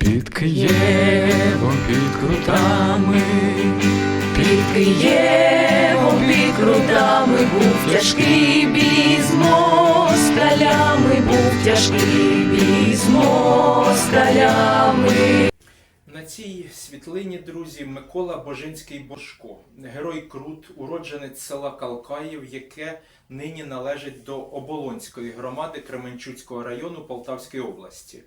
Під Києвом, під крутами, Під Києвом під крутами був тяжкий бій з москалями, був тяжкий бій з москалями. На цій світлині, друзі, Микола Божинський Божко, герой Крут, уродженець села Калкаїв, яке нині належить до Оболонської громади Кременчуцького району Полтавської області.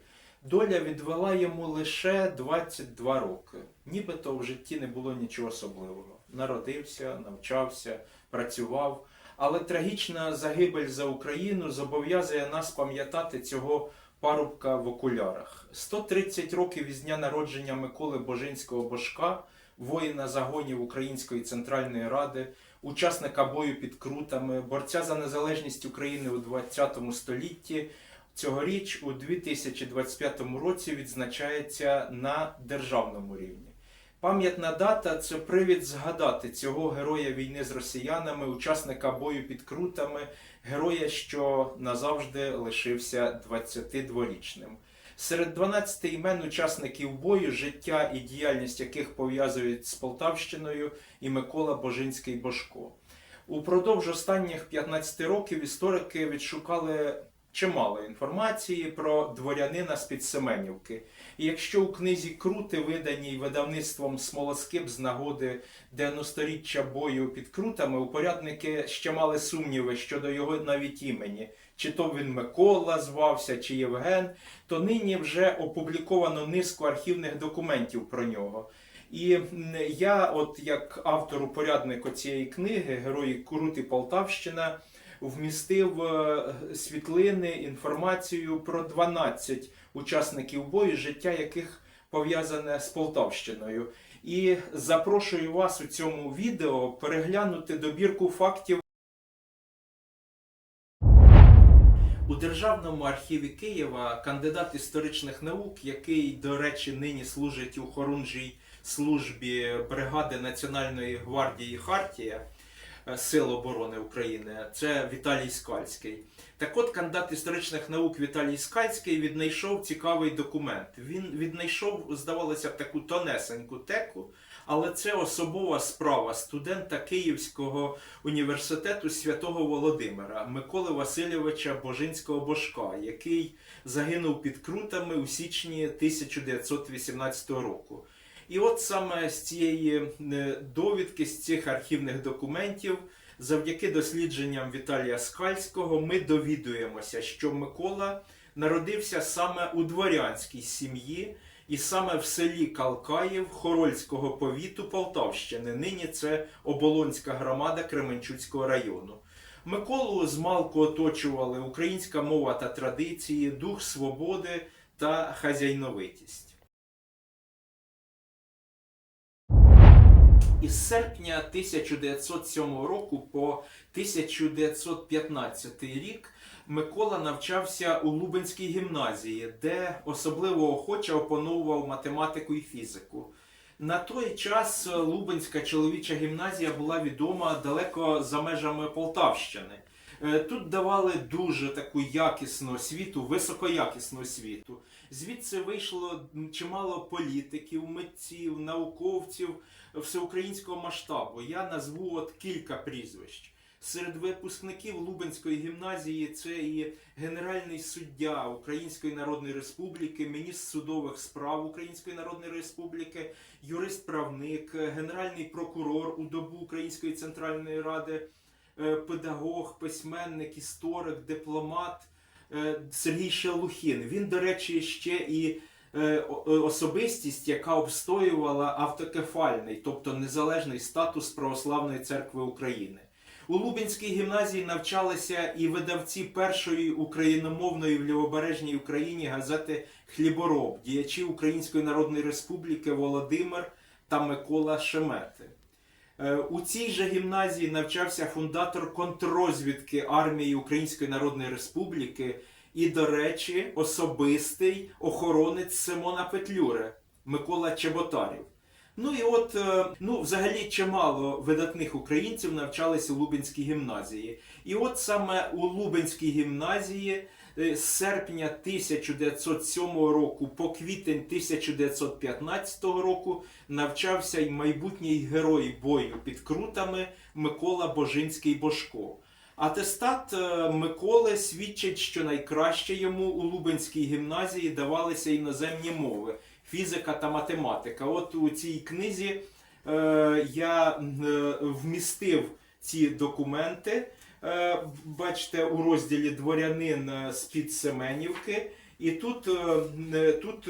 Доля відвела йому лише 22 роки. Нібито в житті не було нічого особливого. Народився, навчався, працював. Але трагічна загибель за Україну зобов'язує нас пам'ятати цього парубка в окулярах. 130 років із дня народження Миколи Божинського Божка, воїна загонів Української Центральної Ради, учасника бою під Крутами, борця за незалежність України у 20 столітті. Цьогоріч у 2025 році відзначається на державному рівні. Пам'ятна дата це привід згадати цього героя війни з росіянами, учасника бою під Крутами, героя, що назавжди лишився 22-річним. Серед 12 імен учасників бою, життя і діяльність яких пов'язують з Полтавщиною і Микола Божинський Божко. Упродовж останніх 15 років історики відшукали чимало інформації про дворянина з під Семенівки. І якщо у книзі Крути, виданій видавництвом Смолоскип з нагоди 90-річчя бою під Крутами, упорядники ще мали сумніви щодо його навіть імені, чи то він Микола звався, чи Євген, то нині вже опубліковано низку архівних документів про нього. І я, от як автор упорядник цієї книги, Герої Крути Полтавщина, вмістив е, світлини, інформацію про 12 учасників бою, життя яких пов'язане з Полтавщиною. І запрошую вас у цьому відео переглянути добірку фактів. У Державному архіві Києва кандидат історичних наук, який, до речі, нині служить у хорунжій службі бригади Національної гвардії Хартія Сил оборони України, це Віталій Скальський. Так от кандидат історичних наук Віталій Скальський віднайшов цікавий документ. Він віднайшов, здавалося б, таку тонесеньку теку, але це особова справа студента Київського університету святого Володимира Миколи Васильовича Божинського Божка, який загинув під Крутами у січні 1918 року. І от саме з цієї е, довідки, з цих архівних документів, завдяки дослідженням Віталія Скальського, ми довідуємося, що Микола народився саме у дворянській сім'ї, і саме в селі Калкаїв Хорольського повіту Полтавщини. Нині це Оболонська громада Кременчуцького району. Миколу змалку оточували українська мова та традиції, дух свободи та хазяйновитість. Із серпня 1907 року по 1915 рік Микола навчався у Лубенській гімназії, де особливо охоче опановував математику і фізику. На той час Лубенська чоловіча гімназія була відома далеко за межами Полтавщини. Е, Тут давали дуже таку якісну освіту, високоякісну освіту. Звідси вийшло чимало політиків, митців, науковців всеукраїнського масштабу. Я назву от кілька прізвищ. Серед випускників Лубенської гімназії це і генеральний суддя Української Народної Республіки, міністр судових справ Української Народної Республіки, юрист-правник, генеральний прокурор у добу Української Центральної Ради, е, педагог, письменник, історик, дипломат е, Сергій Шелухін. Він, до речі, ще і особистість, яка обстоювала автокефальний, тобто незалежний статус Православної церкви України. У Лубенській гімназії навчалися і видавці першої україномовної в лівобережній Україні газети Хлібороб, діячі Української Народної Республіки Володимир та Микола Шемети. Е, У цій же гімназії навчався фундатор контррозвідки армії Української Народної Республіки і, до речі, особистий охоронець Симона Петлюри Микола Чеботарів. Ну і от, е, ну, взагалі, чимало видатних українців навчалися у Лубенській гімназії. І от саме у Лубенській гімназії е, з серпня 1907 року по квітень 1915 року навчався й майбутній герой бою під крутами Микола Божинський Бошко. Атестат е, Миколи свідчить, що найкраще йому у Лубенській гімназії давалися іноземні мови, фізика та математика. От у цій книзі е, я е, вмістив ці документи. Е, бачите, у розділі дворянин з-під Семенівки. І тут, е, е, тут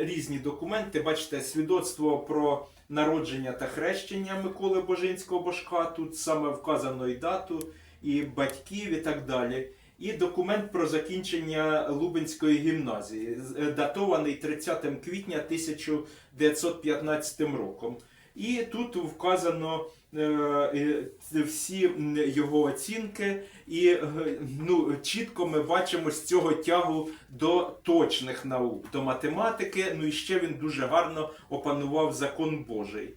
різні документи. Бачите, свідоцтво про народження та хрещення Миколи Божинського Бошка. Тут саме вказано і дату, і батьків, і так далі. І документ про закінчення Лубенської гімназії, е, датований 30 квітня 1915 роком. І тут вказано е, всі його оцінки, і ну, чітко ми бачимо з цього тягу до точних наук, до математики. Ну і ще він дуже гарно опанував закон Божий.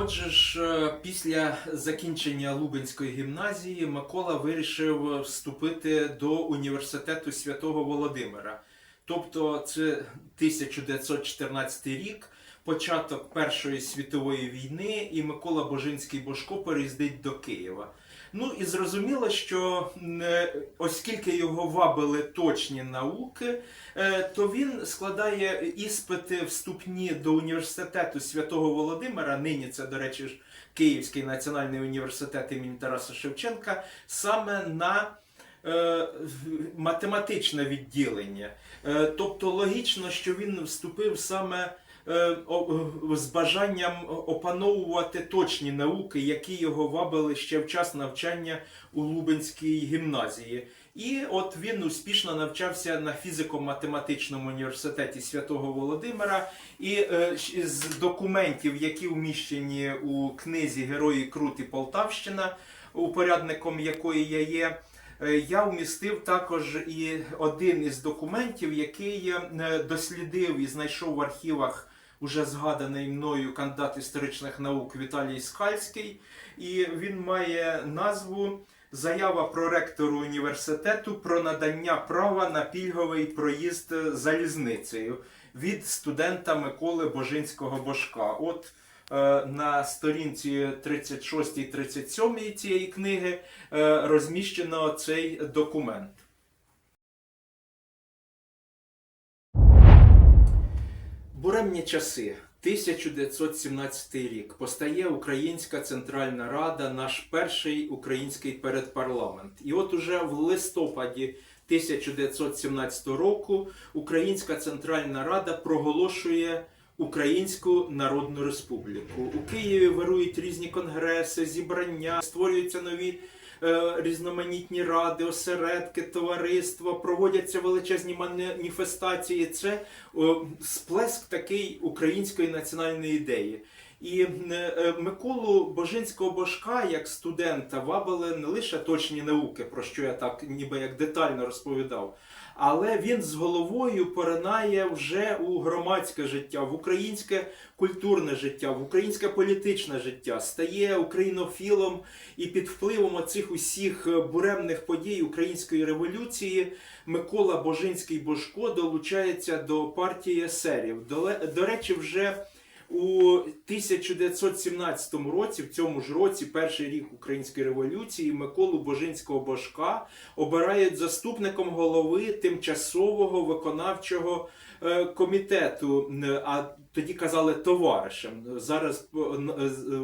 Отже ж, е, після закінчення Лубенської гімназії Микола вирішив вступити до університету Святого Володимира. Тобто це 1914 рік, початок Першої світової війни, і Микола Божинський Божко переїздить до Києва. Ну і зрозуміло, що е, оскільки його вабили точні науки, е, то він складає іспити вступні до університету Святого Володимира. Нині це, до речі, ж Київський національний університет імені Тараса Шевченка, саме на е, математичне відділення. Тобто логічно, що він вступив саме з бажанням опановувати точні науки, які його вабили ще в час навчання у Лубенській гімназії. І от він успішно навчався на фізико-математичному університеті Святого Володимира. І е, з документів, які вміщені у книзі Герої Крут і Полтавщина, упорядником якої я є. Е, Я вмістив також і один із документів, який е, дослідив і знайшов в архівах уже згаданий мною кандидат історичних наук Віталій Скальський. І він має назву Заява про ректору університету про надання права на пільговий проїзд залізницею від студента Миколи Божинського Бошка. От е, на сторінці 36-37 цієї книги е, розміщено цей документ. Буремні часи. 1917 рік постає Українська Центральна Рада, наш перший український передпарламент. І от уже в листопаді 1917 року Українська Центральна Рада проголошує Українську Народну Республіку. У Києві вирують різні конгреси, зібрання, створюються нові різноманітні ради, осередки, товариства, проводяться величезні маніфестації. Це сплеск такий української національної ідеї. І е, е, Миколу Божинського Божка як студента вабили не лише точні науки, про що я так ніби як детально розповідав, але він з головою поринає вже у громадське життя, в українське культурне життя, в українське політичне життя, стає українофілом і під впливом оцих усіх буремних подій української революції Микола Божинський Бошко долучається до партії есерів. До, до речі, вже у 1917 році, в цьому ж році, перший рік Української революції, Миколу Божинського Бошка обирають заступником голови тимчасового виконавчого е, комітету. А тоді казали товаришем. Зараз е, е,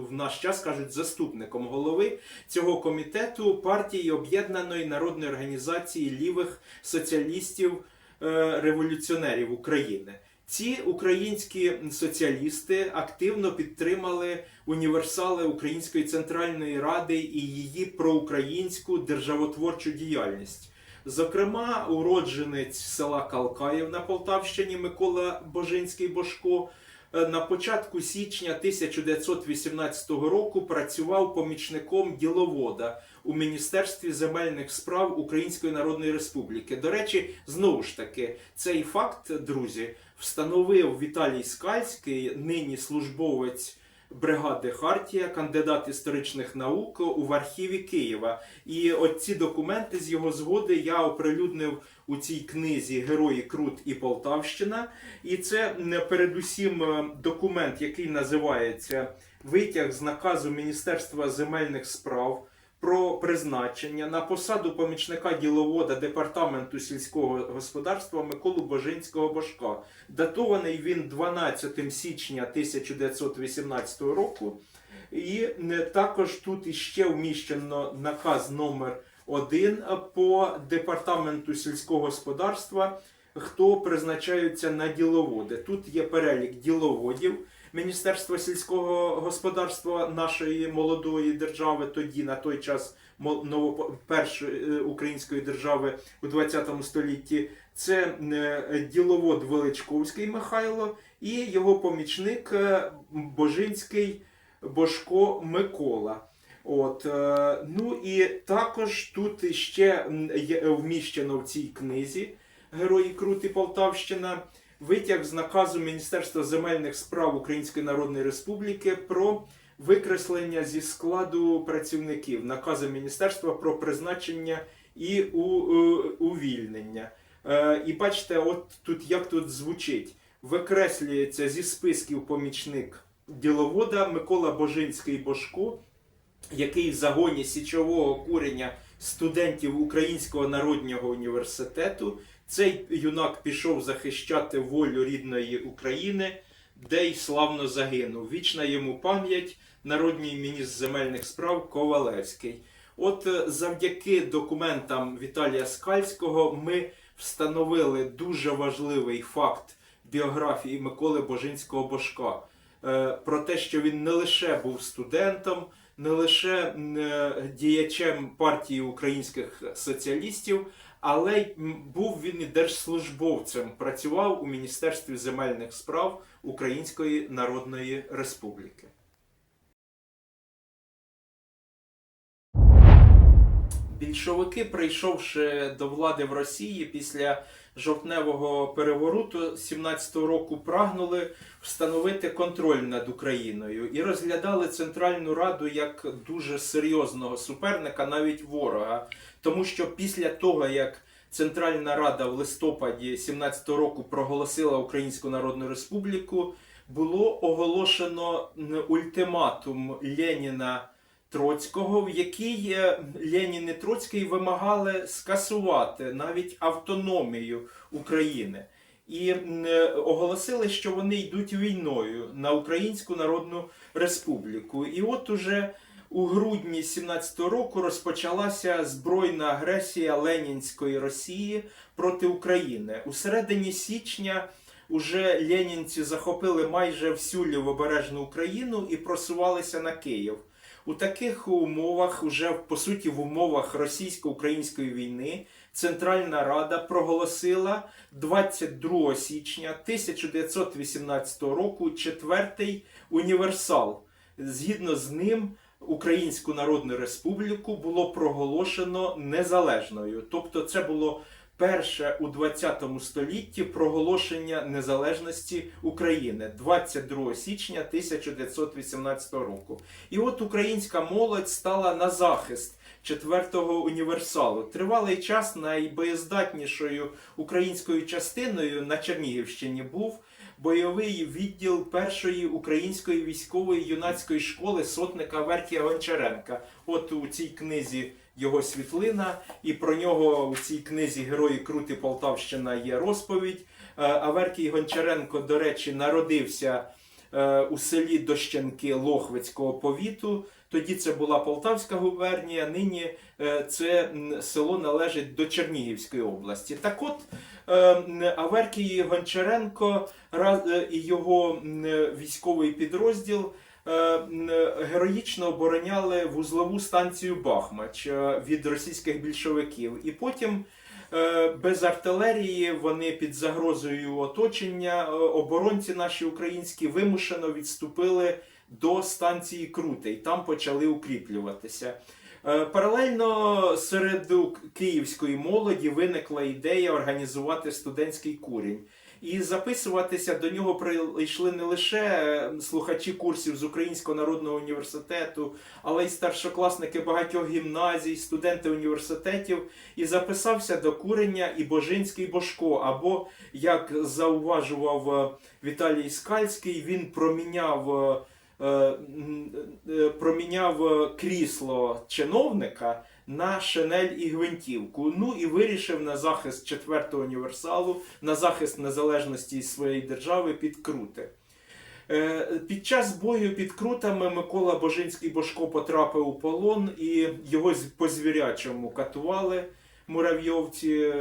в наш час кажуть заступником голови цього комітету партії Об'єднаної народної організації лівих соціалістів е, революціонерів України. Ці українські соціалісти активно підтримали універсали Української центральної ради і її проукраїнську державотворчу діяльність. Зокрема, уродженець села Калкаїв на Полтавщині Микола Божинський Бошко на початку січня 1918 року працював помічником діловода у Міністерстві земельних справ Української Народної Республіки. До речі, знову ж таки, цей факт, друзі, встановив Віталій Скальський, нині службовець бригади Хартія, кандидат історичних наук у архіві Києва. І от ці документи з його згоди я оприлюднив у цій книзі Герої Крут і Полтавщина. І це передусім е, документ, який називається Витяг з наказу Міністерства земельних справ про призначення на посаду помічника діловода департаменту сільського господарства Миколу Божинського Божка. Датований він 12 січня 1918 року. І е, також тут іще вміщено наказ номер 1 по департаменту сільського господарства, хто призначаються на діловоди. Тут є перелік діловодів. Міністерства сільського господарства нашої молодої держави, тоді на той час першої е, української держави у 20 столітті, це е, діловод Величковський Михайло і його помічник е, Божинський Божко Микола. От, ну і також тут ще вміщено в цій книзі Герої Крути Полтавщина витяг з наказу Міністерства земельних справ Української Народної Республіки про викреслення зі складу працівників, наказу Міністерства про призначення і е, увільнення. Е, і бачите, от тут як тут звучить: викреслюється зі списків помічник діловода Микола Божинський Бошко, який в загоні січового курення студентів Українського народнього університету. Цей юнак пішов захищати волю рідної України, де й славно загинув. Вічна йому пам'ять, народній міністр земельних справ Ковалевський. От е, завдяки документам Віталія Скальського ми встановили дуже важливий факт біографії Миколи Божинського Божка. Е, Про те, що він не лише був студентом, не лише е, діячем партії українських соціалістів, але й був він і держслужбовцем, працював у Міністерстві земельних справ Української Народної Республіки. Більшовики, прийшовши до влади в Росії після жовтневого перевороту 17-го року, прагнули встановити контроль над Україною і розглядали Центральну Раду як дуже серйозного суперника, навіть ворога. Тому що після того, як Центральна Рада в листопаді 17-го року проголосила Українську Народну Республіку, було оголошено ультиматум Леніна Троцького, в який е, Ленін і Троцький вимагали скасувати навіть автономію України. І е, оголосили, що вони йдуть війною на Українську Народну Республіку. І от уже у грудні 17-го року розпочалася збройна агресія Ленінської Росії проти України. У середині січня уже ленінці захопили майже всю лівобережну Україну і просувалися на Київ. У таких умовах, уже по суті, в умовах російсько-української війни, Центральна Рада проголосила 22 січня 1918 року четвертий універсал. Згідно з ним, Українську Народну Республіку було проголошено незалежною. Тобто, це було перше у 20 столітті проголошення незалежності України 22 січня 1918 року. І от українська молодь стала на захист четвертого універсалу. Тривалий час найбоєздатнішою українською частиною на Чернігівщині був бойовий відділ першої української військової юнацької школи сотника Вертія Гончаренка. От у цій книзі його світлина, і про нього у цій книзі Герої Крути Полтавщина є розповідь. Е, Аверкій Гончаренко, до речі, народився е, у селі Дощенки Лохвицького повіту. Тоді це була Полтавська губернія, нині е, це село належить до Чернігівської області. Так от Аверкій Гончаренко е, і його військовий підрозділ е, героїчно обороняли вузлову станцію Бахмач е, від російських більшовиків. І потім е, без артилерії вони під загрозою оточення, е, оборонці наші українські вимушено відступили до станції Крутий. Там почали укріплюватися. Е, Паралельно серед київської молоді виникла ідея організувати студентський курінь. І записуватися до нього прийшли не лише е, слухачі курсів з Українського народного університету, але й старшокласники багатьох гімназій, студенти університетів. І записався до курення і Божинський Божко. Або, як зауважував е, Віталій Скальський, він проміняв. Е, е, Проміняв крісло чиновника на шинель і гвинтівку. Ну і вирішив на захист четвертого універсалу, на захист незалежності своєї держави під Крути. Е, Під час бою під Крутами Микола Божинський Божко потрапив у полон і його по звірячому катували муравйовці,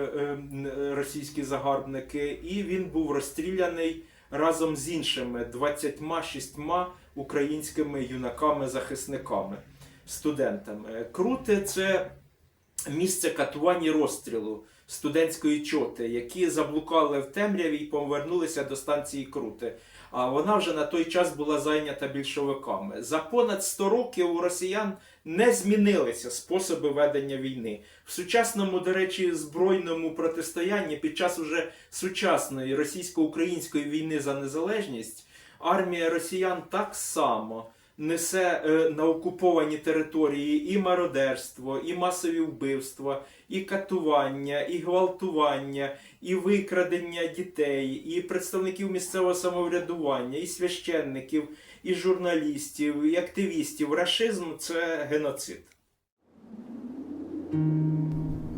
російські загарбники, і він був розстріляний разом з іншими 26 українськими юнаками-захисниками, студентами. Крути це місце катувань і розстрілу студентської чоти, які заблукали в темряві і повернулися до станції Крути. А вона вже на той час була зайнята більшовиками. За понад 100 років у росіян не змінилися способи ведення війни. В сучасному, до речі, збройному протистоянні під час уже сучасної російсько-української війни за незалежність армія росіян так само несе е, на окуповані території і мародерство, і масові вбивства, і катування, і гвалтування, і викрадення дітей, і представників місцевого самоврядування, і священників, і журналістів, і активістів. Рашизм це геноцид.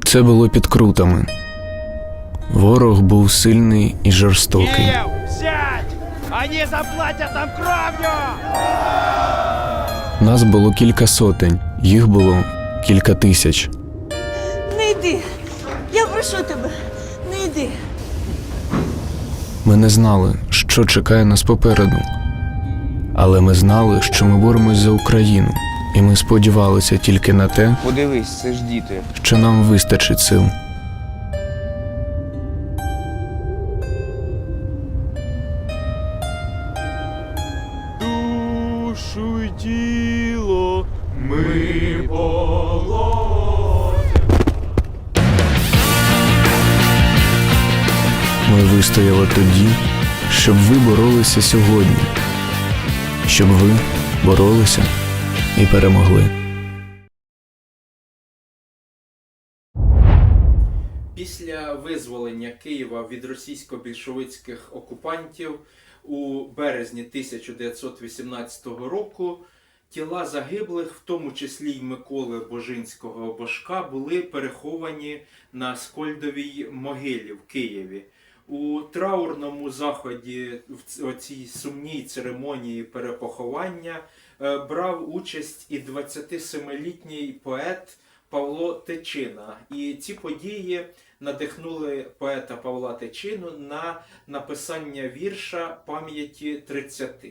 Це було під крутами. Ворог був сильний і жорстокий. Киев, сядь! Они заплатят нам кровью! Нас було кілька сотень, їх було кілька тисяч. Не йди. Я прошу тебе, не йди. Ми не знали, що чекає нас попереду. Але ми знали, що ми боремось за Україну, і ми сподівалися тільки на те, Подивись, це ж діти. що нам вистачить сил. Душу и тіло Ми вистояли тоді, щоб ви боролися сьогодні, щоб ви боролися і перемогли. Після визволення Києва від російсько-більшовицьких окупантів у березні 1918 року тіла загиблих, в тому числі й Миколи Божинського Божка, були переховані на Скольдовій могилі в Києві. У траурному заході в цій сумній церемонії перепоховання е, брав участь і 27-літній поет Павло Течина. І ці події надихнули поета Павла Тичину на написання вірша пам'яті 30.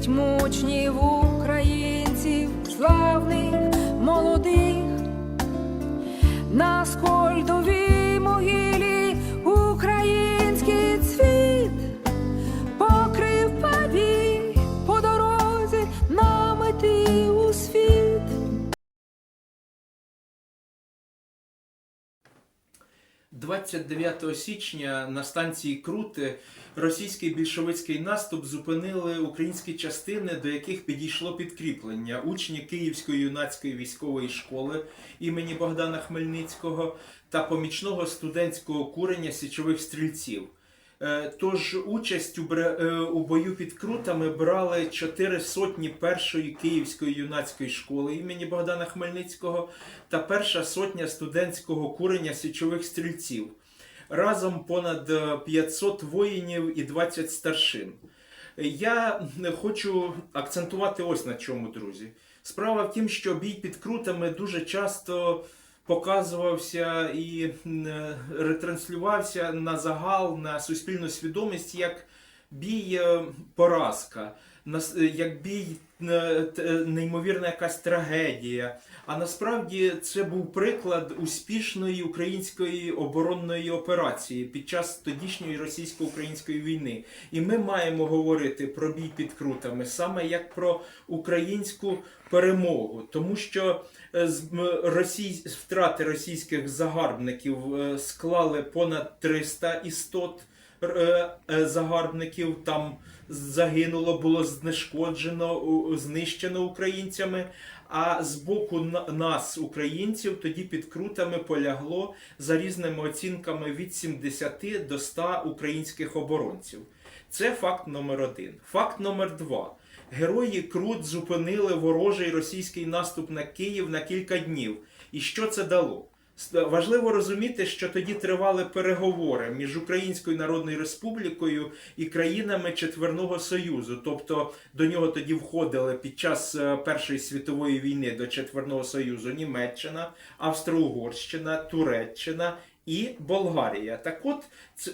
Тридцять мучнів українців, славних молодих. На 29 січня на станції Крути російський більшовицький наступ зупинили українські частини, до яких підійшло підкріплення. Учні Київської юнацької військової школи імені Богдана Хмельницького та помічного студентського курення січових стрільців. Е, Тож участь у, е, у бою під Крутами брали чотири сотні першої Київської юнацької школи імені Богдана Хмельницького та перша сотня студентського курення січових стрільців. Разом понад е, 500 воїнів і 20 старшин. Я е, хочу акцентувати ось на чому, друзі. Справа в тім, що бій під крутами дуже часто показувався і е, ретранслювався на загал, на суспільну свідомість як бій е, поразка, як бій е, е, неймовірна якась трагедія. А насправді це був приклад успішної української оборонної операції під час тодішньої російсько-української війни. І ми маємо говорити про бій під крутами саме як про українську перемогу, тому що е, росій... втрати російських загарбників е, склали понад 300 істот е, е, загарбників. Там загинуло, було знешкоджено, знищено українцями. А з боку нас, українців, тоді під крутами полягло за різними оцінками від 70 до 100 українських оборонців. Це факт номер один. Факт номер два. Герої Крут зупинили ворожий російський наступ на Київ на кілька днів. І що це дало? Важливо розуміти, що тоді тривали переговори між Українською Народною Республікою і країнами Четверного Союзу. Тобто до нього тоді входили під час е, Першої світової війни до Четверного Союзу Німеччина, Австро-Угорщина, Туреччина і Болгарія. Так от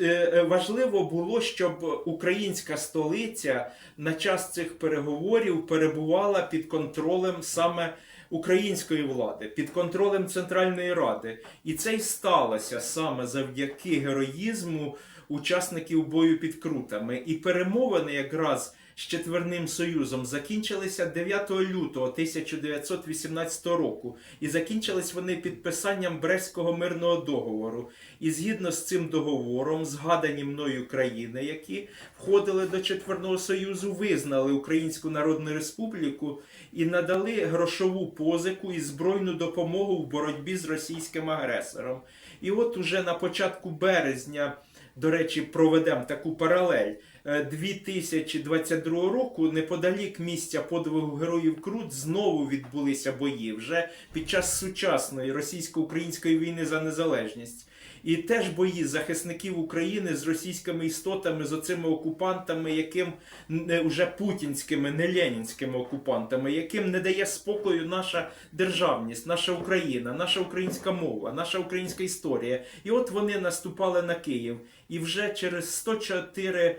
е, е, важливо було, щоб українська столиця на час цих переговорів перебувала під контролем саме української влади, під контролем Центральної Ради. І це й сталося саме завдяки героїзму учасників бою під крутами. І перемовини якраз з Четверним Союзом закінчилися 9 лютого 1918 року, і закінчились вони підписанням Брестського мирного договору. І згідно з цим договором, згадані мною країни, які входили до Четверного Союзу, визнали Українську Народну Республіку і надали грошову позику і збройну допомогу в боротьбі з російським агресором. І от уже на початку березня, до речі, проведемо таку паралель. Е, 2022 року неподалік місця подвигу героїв Крут знову відбулися бої вже під час сучасної російсько-української війни за незалежність. І теж бої захисників України з російськими істотами, з оцими окупантами, яким не вже путінськими, не ленінськими окупантами, яким не дає спокою наша державність, наша Україна, наша українська мова, наша українська історія. І от вони наступали на Київ. І вже через 104 е,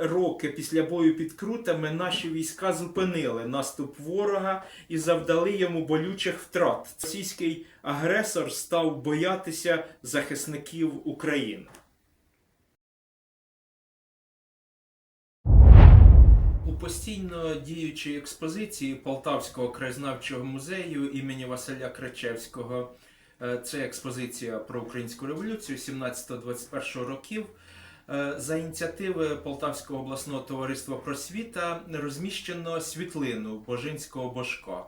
роки після бою під крутами наші війська зупинили наступ ворога і завдали йому болючих втрат. Російський агресор став боятися захисників України. У постійно діючій експозиції Полтавського краєзнавчого музею імені Василя Крачевського. е, Це експозиція про українську революцію 17-21 років. Е, За ініціативи Полтавського обласного товариства просвіта розміщено світлину Божинського божка.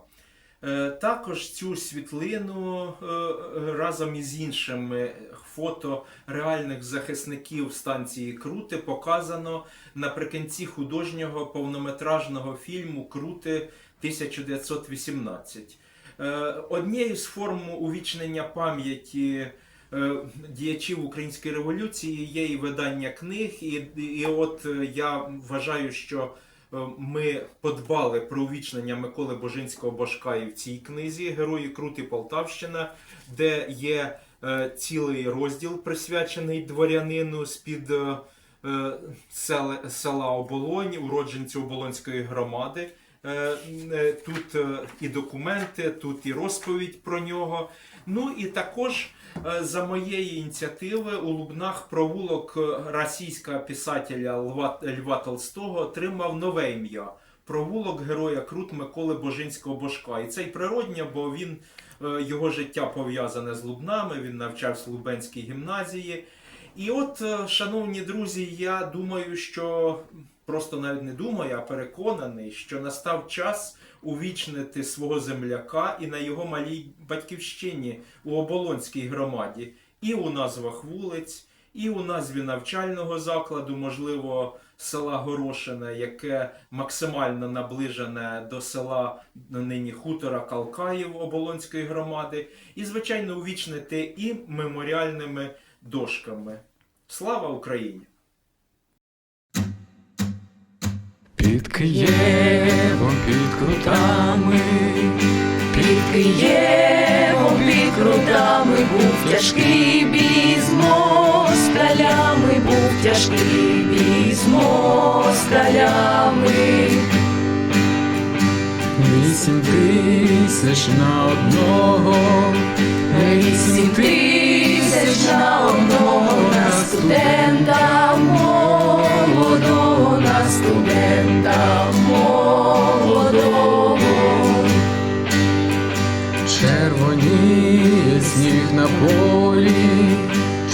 Е, Також цю світлину е, разом із іншими фото реальних захисників станції Крути показано наприкінці художнього повнометражного фільму Крути 1918. Е, Однією з форм увічнення пам'яті діячів української революції є і видання книг, і, і от е, я вважаю, що е, ми подбали про увічнення Миколи Божинського Божка і в цій книзі Герої Крути Полтавщина, де є е, цілий розділ присвячений дворянину з-під е, е, села, Оболонь, уродженцю Оболонської громади. Е, е, Тут е, і документи, тут і розповідь про нього. Ну і також е, за моєї ініціативи у Лубнах провулок е, російського писателя Льва, Льва Толстого отримав нове ім'я. Провулок героя Крут Миколи Божинського Божка. І це й природньо, бо він е, його життя пов'язане з Лубнами, він навчався в Лубенській гімназії. І от, е, шановні друзі, я думаю, що просто навіть не думаю, а переконаний, що настав час увічнити свого земляка і на його малій батьківщині у Оболонській громаді, і у назвах вулиць, і у назві навчального закладу, можливо, села Горошине, яке максимально наближене до села нині хутора Калкаїв Оболонської громади, і, звичайно, увічнити і меморіальними дошками. Слава Україні! Під Києвом, під крутами, Під Києвом, під крутами був тяжкий бій з москалями, був тяжкий. бій з москалями. Вісім тисяч на одного, Вісім тисяч на одного на студента на студента молодого. червоніє сніг на полі,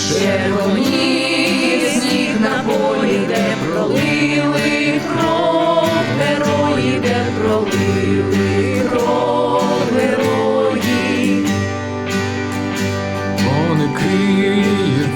Червоніє сніг на полі, де пролили кров, герої, де пролили кров, герої. вони Київ